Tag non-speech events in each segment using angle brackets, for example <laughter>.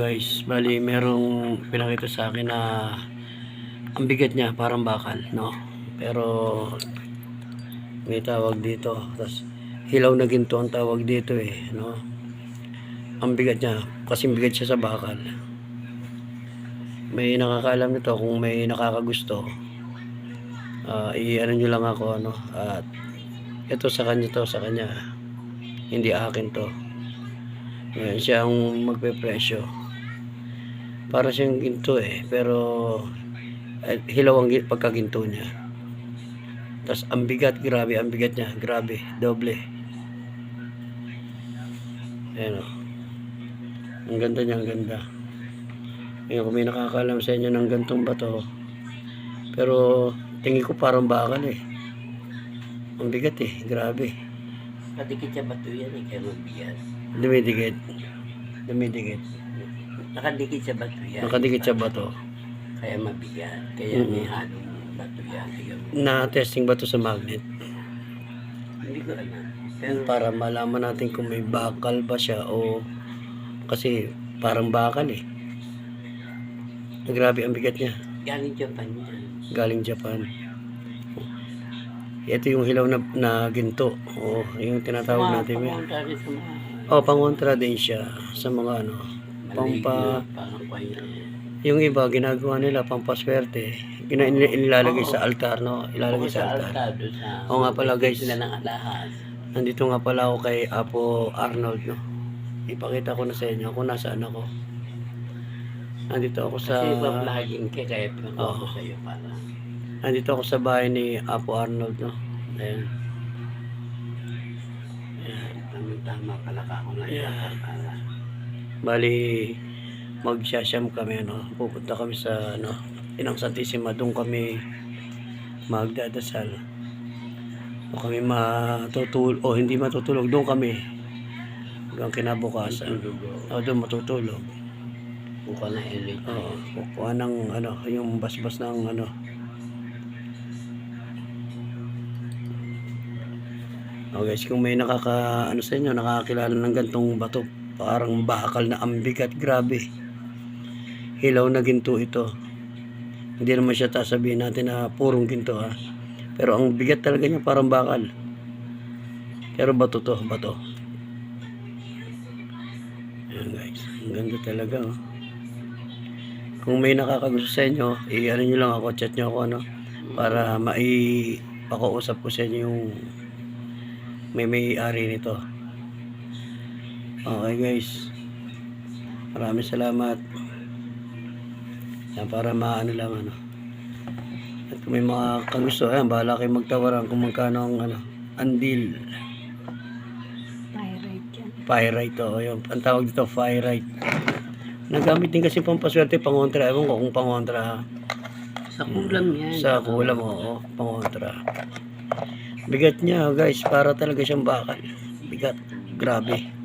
Guys, bali merong pinakita sa akin na ang bigat niya parang bakal, no? Pero may tawag dito. Tapos hilaw na ginto ang tawag dito eh, no? Ang bigat niya, kasi bigat siya sa bakal. May nakakaalam nito kung may nakakagusto. ah i-ano nyo lang ako, ano? At ito sa kanya to, sa kanya. Hindi akin to. Ngayon siya ang magpe-presyo. Para siyang ginto eh. Pero eh, hilaw ang gi- pagkaginto niya. Tapos ang bigat, grabe. Ang bigat niya, grabe. Doble. Ayan o. Ang ganda niya, ang ganda. Ngayon kung may nakakalam sa inyo ng gantong bato. Pero tingin ko parang bakal eh. Ang bigat eh, grabe. Nakadikit sa bato yan eh, kaya mabigat. Dumidikit. Dumidikit. Nakadikit sa bato yan. Nakadikit sa bato. Kaya mabigat. Kaya may halong bato yan. Na-testing ba to sa magnet? hindi ko alam. Pero Para malaman natin kung may bakal ba siya o kasi parang bakal eh. Grabe ang bigat niya. galing Japan yan. Galing Japan. Ito yung hilaw na, na ginto. O, yung tinatawag natin. Pamunta rin sa mga oh, pangontra din siya sa mga ano. Pampa, yung iba ginagawa nila pampaswerte. Gina, nilalagay sa altar, no? Ilalagay sa altar. sa... Oo nga pala, guys. Sila ng alahas. Nandito nga pala ako kay Apo Arnold, no? Ipakita ko na sa inyo kung nasaan ako. Nandito ako sa... Kasi iba-vlogging ka kaya pinagawa ko Oo. sa'yo para... Nandito ako sa bahay ni Apo Arnold, no? Ayan. Tama pala ka ako na Yeah. Bali, magsasyam kami, no? Pupunta kami sa, ano, Inang Santissima. Doon kami magdadasal. O kami matutulog, o hindi matutulog. Doon kami. Hanggang kinabukasan. O, doon matutulog. Kuha na elite. Oo, kukuha ng ano, yung basbas ng ano. Oh guys, kung may nakaka ano sa inyo, nakakilala ng gantong bato, parang bakal na ambigat, grabe. Hilaw na ginto ito. Hindi naman siya sasabihin natin na purong ginto ha. Pero ang bigat talaga niya parang bakal. Pero bato to, bato. Ayan guys, ang ganda talaga oh. Kung may nakakagusto sa inyo, i-ano nyo lang ako, chat nyo ako, ano, para maipakausap ko sa inyo yung may may-ari nito. Okay guys. Maraming salamat. Yan, para maano lang, ano. At kung may mga kagusto, ayan, bahala kayo magtawaran kung magkano ang, ano, andil. Pyrite yan. Pyrite, oh, yun. Ang tawag dito, pyrite. Nagamit din kasi pampaswerte, pangontra. Ewan ko kung pangontra. ha. Sa kulam yan. Sa kulam, oo, pangontra. Bigat niya, guys, para talaga siyang bakal. Bigat. Grabe.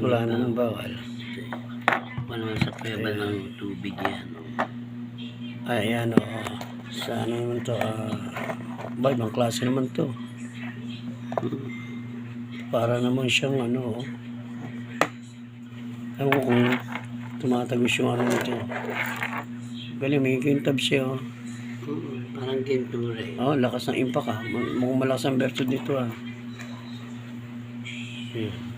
Wala na ng bakal. Pa naman sa peba ng tubig yan. oh. Ay, ayan, oo. Sa ano naman to, ah, ba, ibang klase naman to. Para naman siyang, ano, oh. Ewan ko kung tumatagos yung ano nito. Galing, may kintab siya, oh. Parang gintura eh. Oh, lakas ng impact ah. Mukhang malakas ang verso dito ah. Yeah.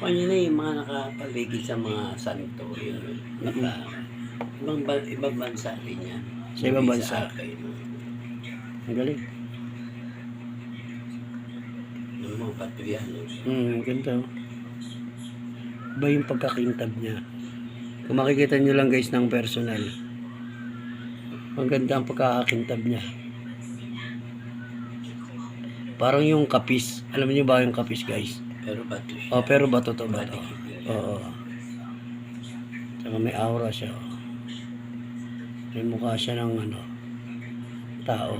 Kanya na yung mga nakapaligid sa mga santo. Yun, naka, ibang, ba- ibang bansa rin yan. Sa ibang bansa. Sa akin. Ang galing. Yung mga oh. Hmm, ganda oh. Ba yung pagkakintab niya. Kung makikita nyo lang guys ng personal. Ang ganda ang pagkakakintab niya. Parang yung kapis. Alam niyo ba yung kapis guys? Pero bato siya. Oh, pero bato to bato. Oo. Saka may aura siya. oh. May mukha siya ng ano, tao.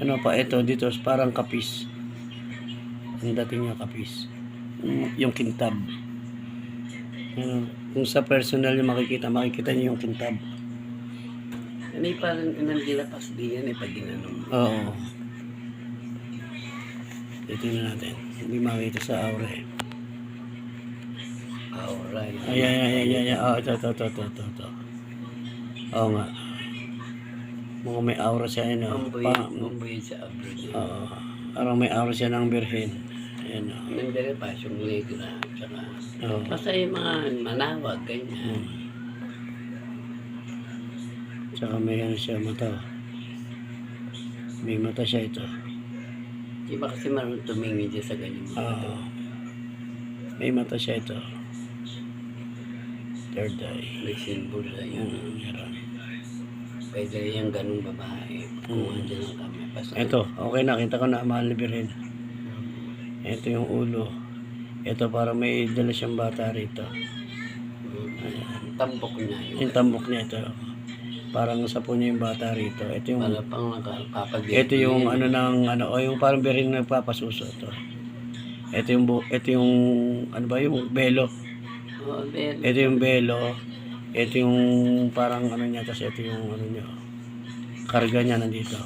Ano pa, ito dito, parang kapis. Ang dating niya kapis. Yung kintab. Ano, kung sa personal yung makikita, makikita niyo yung kintab. Ano yung parang nandilapas din yan eh pag ginanong. Oo. Titingnan natin. Hindi makita sa aura eh. Alright. Ay, ay, ay, ay, ay, ay. Oh, ito, ito, ito, ito, ito, ito. Oo nga. Mukhang may aura siya, ano. Mamboy, Pa, mamboy sa abroad. oo. Parang may aura siya ng birhen. Ayan, oh. Nandere pa, yung negra. Tsaka, Oo. basta yung mga manawag, ganyan. Hmm. Tsaka may ano siya mata. May mata siya ito. Di ba kasi marunong tumingin dyan sa ganyan Oo. to? May mata siya ito. Third eye. May symbol sa yun. Hmm, meron. Pwede yung ganung babae. Kung Mm. andyan ang kami. Basta, Ito, okay nakita ko na mahal ni Birhen. Ito yung ulo. Ito para may dala siyang bata rito. Mm. Tampok niya yun. Yung tambok niya ito. Parang sapo niya yung bata rito. Ito yung Para pang nakapapagay. ito yung ano ng ano o yung parang na nagpapasuso ito. Ito yung bu- ito yung ano ba yung belo. Oo, Ben. Ito yung belo. Ito yung parang ano niya tapos ito yung ano niya. Karga niya nandito.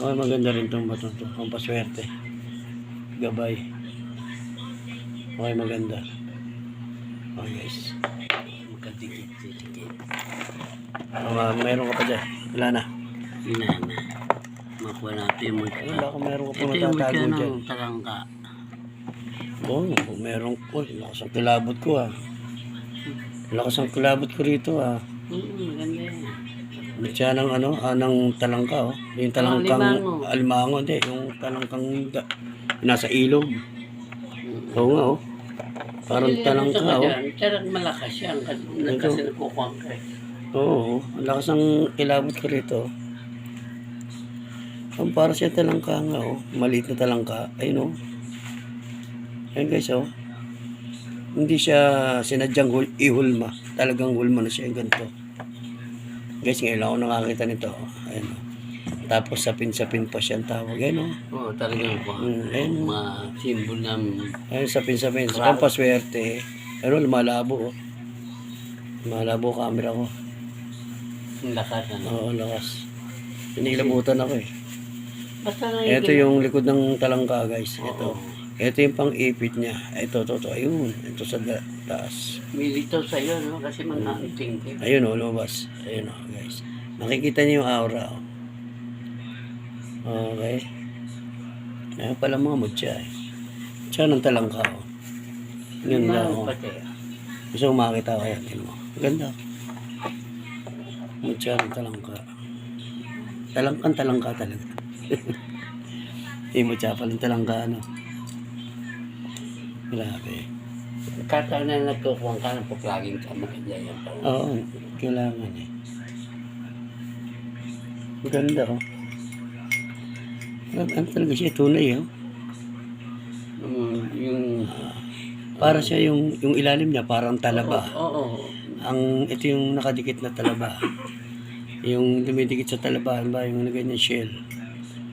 Oh, maganda rin tong batong to. Ang paswerte. Gabay. Okay, maganda. Okay, guys. Magkadikit-dikit. Uh, mayroon ka pa dyan. Wala na. Ina na. Makuha natin yung mga Wala kung mayroon ka pa Ito yung matatago mukha dyan. ng tarangka. Oh, meron ko. Lakas ang kilabot ko ah. Lakas ang kilabot ko rito ah. Mm, maganda yan. Siya ng ano, ah, ng talangka oh. Yung talangkang alimango. alimango, hindi. Yung talangkang da, nasa ilog. Mm. Oo nga oh. Parang Hindi, talangka ano oh. ka dyan? Tarang malakas yan. Kasi, nagkukuha ka eh. Oo, ang lakas ang kilabot ko rito. Ang para siya talangka nga oh. Maliit na talangka. Ayun oh. Ayun guys oh. Hindi siya sinadyang hul- ihulma. Talagang hulma na siya yung ganito. Guys, ngayon ako nakakita nito. oh. Ayun oh. Tapos sapin-sapin pa siya ang tawag. Ayun oh. Oo, talagang kuha. Mm, ayun. Mga symbol ng Ayun, sapin-sapin. Sa ang paswerte. Pero lumalabo oh. Lumalabo camera ko. lakas. Ano. Oo, lakas. Pinilabutan ako eh. Basta na Ito yung likod ng talangka guys. Ito. Oo. Ito yung pang-ipit niya. Ito, ito, ito. Ayun. Ito sa taas. May lito sa'yo, no? Kasi mga ka. Ayun o, lumabas. Ayun o, guys. Makikita niyo yung aura o. Okay. Ayun pala mga mutya eh. Siya ng talangka o. Ganda o. Pati. Gusto ko makakita ko yan. Mo. Ganda. Mutya ng talangka. Talangkan talangka talaga. <laughs> Hindi mutya pala ng talangka ano. Grabe. Kata na nagkukuha ka ng paplaging ka, maganda yan. Oo, kailangan eh. Maganda oh. Ano, talaga siya, tunay oh. Mm, yung... Para siya yung, yung ilalim niya, parang talaba. Oo. Ang, ito yung nakadikit na talaba. Yung dumidikit sa talaba, ba, yung ganyan shell.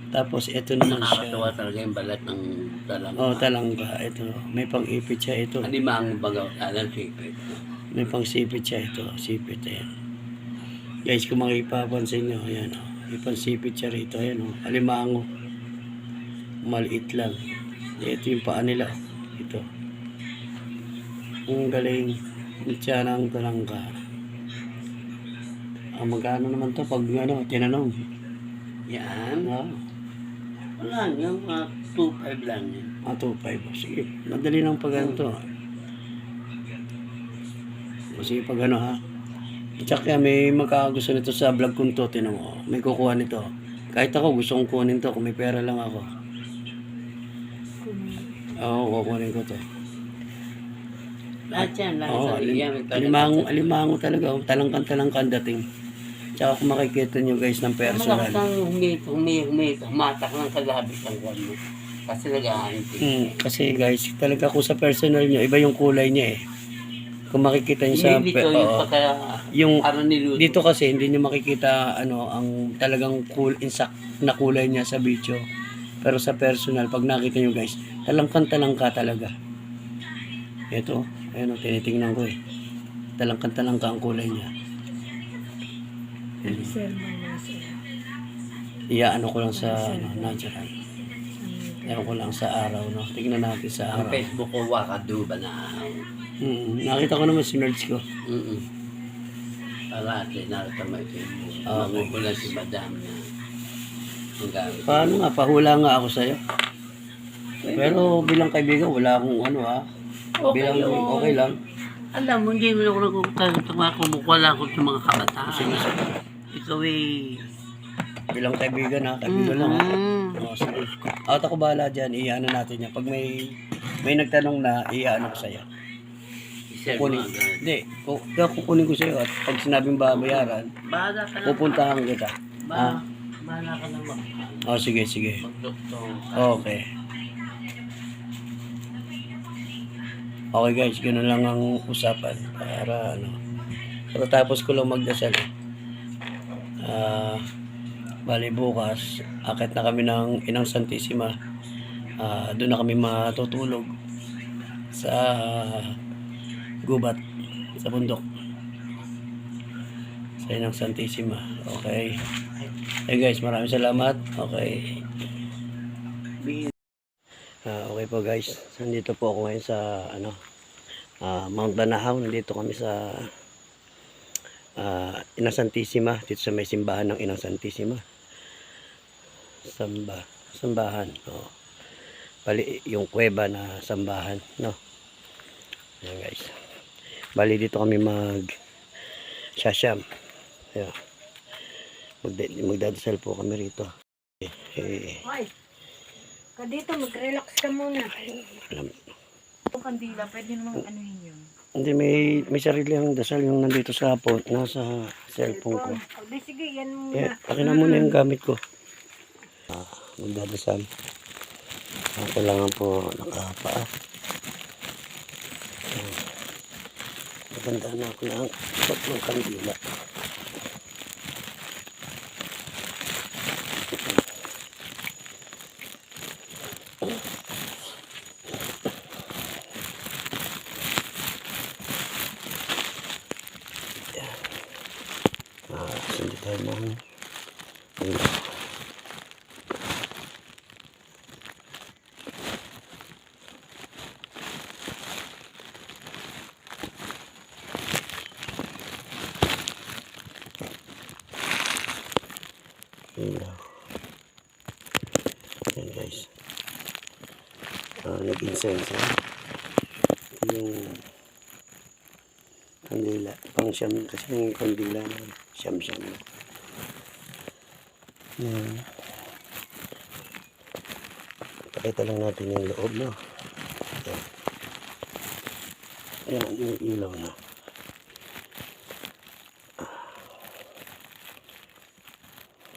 Tapos ito naman Nakakatawa siya. talaga yung balat ng dalang. Oh, talangka. Ito, may pang-ipit siya ito. Hindi mang bagaw, alam sipit. May pang-sipit siya ito. Sipit, ayan. Guys, kung makipapansin nyo, ayan oh. May pang-sipit siya rito, ayan oh. Alimango. Maliit lang. Ito yung paa nila. oh. Ito. Ang galing. Siya ng talangka. Ah, magkano naman to pag ano, tinanong. Yan. Ah, Wala, yung mga 2.5 lang yan. ah 2.5. Sige, madali lang pag ano to. Sige pag ano ha. Tsaka may magkakagusto nito sa vlog kong to, tinan mo. May kukuha nito. Kahit ako gusto kong kunin to kung may pera lang ako. Oo, kukunin ko to. Lahat yan, lahat Oo, sa alim, alimango, alimango talaga. oh. Talangkan-talangkan dating. Tsaka kung makikita nyo guys ng Malakas personal. ang humit, humit, humit. Humatak ng kagabit ang kwan mo. Kasi nag-aanting. Hmm, kasi guys, talaga kung sa personal nyo, iba yung kulay niya eh. Kung makikita nyo sa... Dito yung pagka... yung dito kasi hindi nyo makikita ano ang talagang cool insak na kulay niya sa video. Pero sa personal, pag nakita nyo guys, talangkan-talangka talaga. Ito, ayun o, tinitingnan ko eh. Talangkan-talangka ang kulay niya. Iya, ano ko lang sa ano, natural. Ewan ko lang sa araw, no? Tignan natin sa Ang araw. Facebook ko, Wakaduba na. Mm, nakita ko naman sinerge ko. Mm-mm. Parati, narita may Facebook. Okay. Magugulan si Madam na. Paano nga, pahula nga ako sa'yo. Pero bilang kaibigan, wala akong ano ha. Okay, bilang oo. okay lang. Alam mo, hindi mo ako nagkakatawa kumukuha ako sa mga kabataan. Ikaw eh. Bilang kaibigan ha, kaibigan lang ha. Mm. Oh, sige. At ako bahala dyan, iyaano natin yan. Pag may may nagtanong na, iyaano ko sa'yo. Kukunin. Hindi, kukunin ko sa'yo at pag sinabing babayaran, ka na. pupuntahan kita. Bahala, bahala ka na mag Oh, sige, sige. magdoktor. Okay. Okay guys, ganoon lang ang usapan para ano. Pero tapos ko lang magdasal. eh. Ah, bali bukas, akit na kami ng Inang Santissima. Ah, doon na kami matutulog sa gubat sa bundok. Sa Inang Santissima. Okay. Hey guys, maraming salamat. Okay. Ah, okay po guys, nandito po ako ngayon sa ano, ah, Mount Banahaw. Nandito kami sa ah, Inang Santissima, dito sa may simbahan ng Inang Santissima. Samba, sambahan. Oh. Bali, yung kuweba na sambahan, no? Ayan guys. Bali dito kami mag sasyam. Ayan. Magda magdadasal po kami rito. Eh, eh, Ay, ka dito, mag-relax ka muna. alam, Yung kandila, pwede namang anuhin yun. Hindi, may, may sarili ang dasal yung nandito sa phone, nasa cellphone ko. Di sige, yan muna. Kaya, akin na muna yung gamit ko. Ah, magdadasal. Ah, kailangan po nakapaa. Maganda na ako ng tatlong kandila. Ah, sindi tayo ng ilaw. Ilaw. Yan guys. Nag-incense ha. Yung kandila. Pang siyam kasi yung kandila siyam-siyam na. Yan. Pakita lang natin yung loob no. Yan. Yan, yung ilaw na.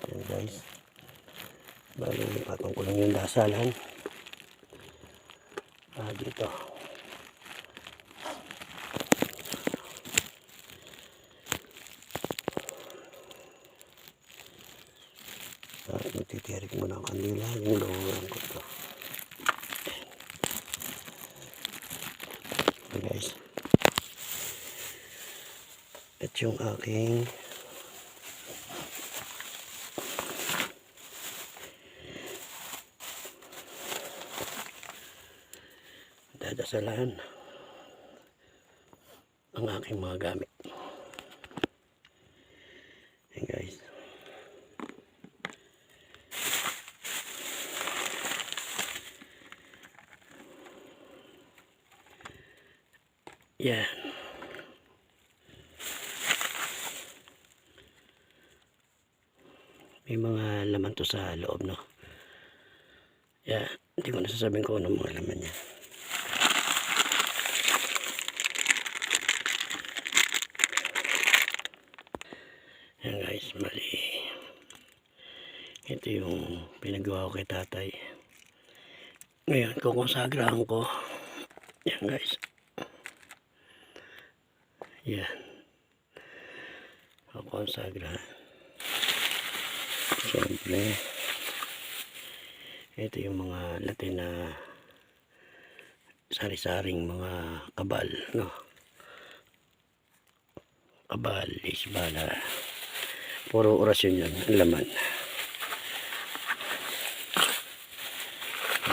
Yan guys. Bali, patong ko lang yung dasalan. esto. Nah, ini titik menggunakan ini lagi dong rambut tuh. guys. At yung aking dadasalan ang aking mga gamit. Ayan guys. Yan. May mga laman to sa loob, no? Yeah, hindi ko nasasabihin ko anong mga laman. Yan guys, mali. Ito yung pinagawa ko kay tatay. Ngayon, kukonsagrahan ko. Yan guys. Yan. Kukonsagrahan. Siyempre, ito yung mga Latin na sari-saring mga kabal, no? Kabal, isbala. Puro orasyon yan. Ang laman.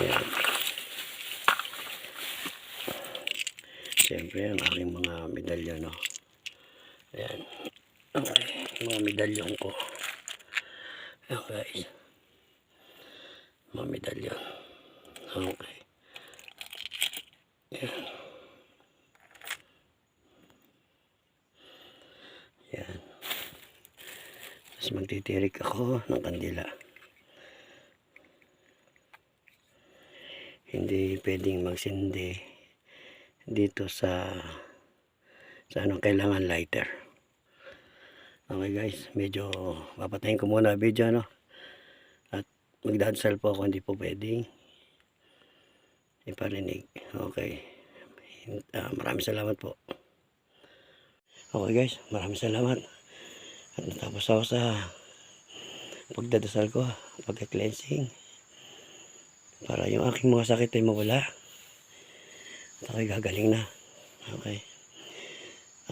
Ayan. Siyempre, ang aking mga medalya, no? Ayan. Okay. Mga medalyon ko. Ayan, guys. Mga medalyon. Okay. Ayan. Tapos magtitirik ako ng kandila. Hindi pwedeng magsindi dito sa sa anong kailangan lighter. Okay guys, medyo papatayin ko muna video no. At magdadasal po ako hindi po pwedeng iparinig. Okay. Ah, maraming salamat po. Okay guys, maraming salamat. At natapos ako sa pagdadasal ko, pagka-cleansing. Para yung aking mga sakit ay mawala. At ako'y gagaling na. Okay.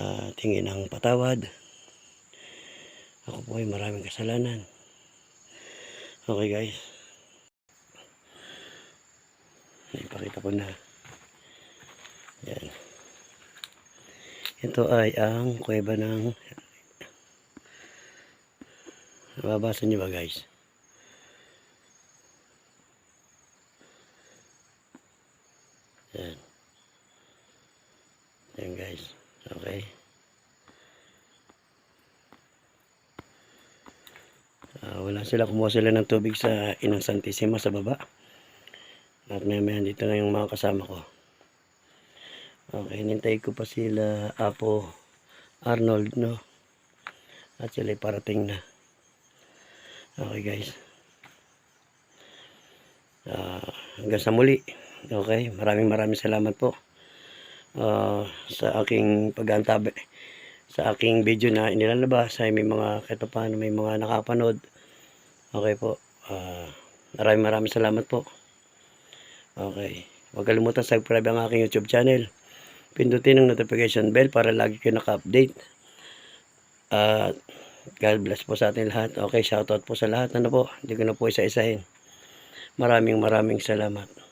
Ah, tingin ang patawad. Ako po ay maraming kasalanan. Okay guys. Ipakita ko na. Yan. Ito ay ang kuweba ng Nababasa niyo ba guys? Yan. Yan guys. Okay. Ah, wala sila. Kumuha sila ng tubig sa Inang Santissima sa baba. At may may dito na yung mga kasama ko. Okay, nintay ko pa sila Apo Arnold, no? At sila parating na. Okay guys. Ah, hanggang sa muli. Okay, maraming maraming salamat po. Ah, sa aking pag-antabi sa aking video na inilalabas ay may mga kahit pa paano may mga nakapanood. Okay po. Ah, maraming maraming salamat po. Okay. Huwag kalimutan subscribe ang aking YouTube channel. Pindutin ang notification bell para lagi kayo naka-update. At God bless po sa ating lahat. Okay, shoutout po sa lahat. Ano po? Hindi ko na po isa-isahin. Maraming maraming salamat.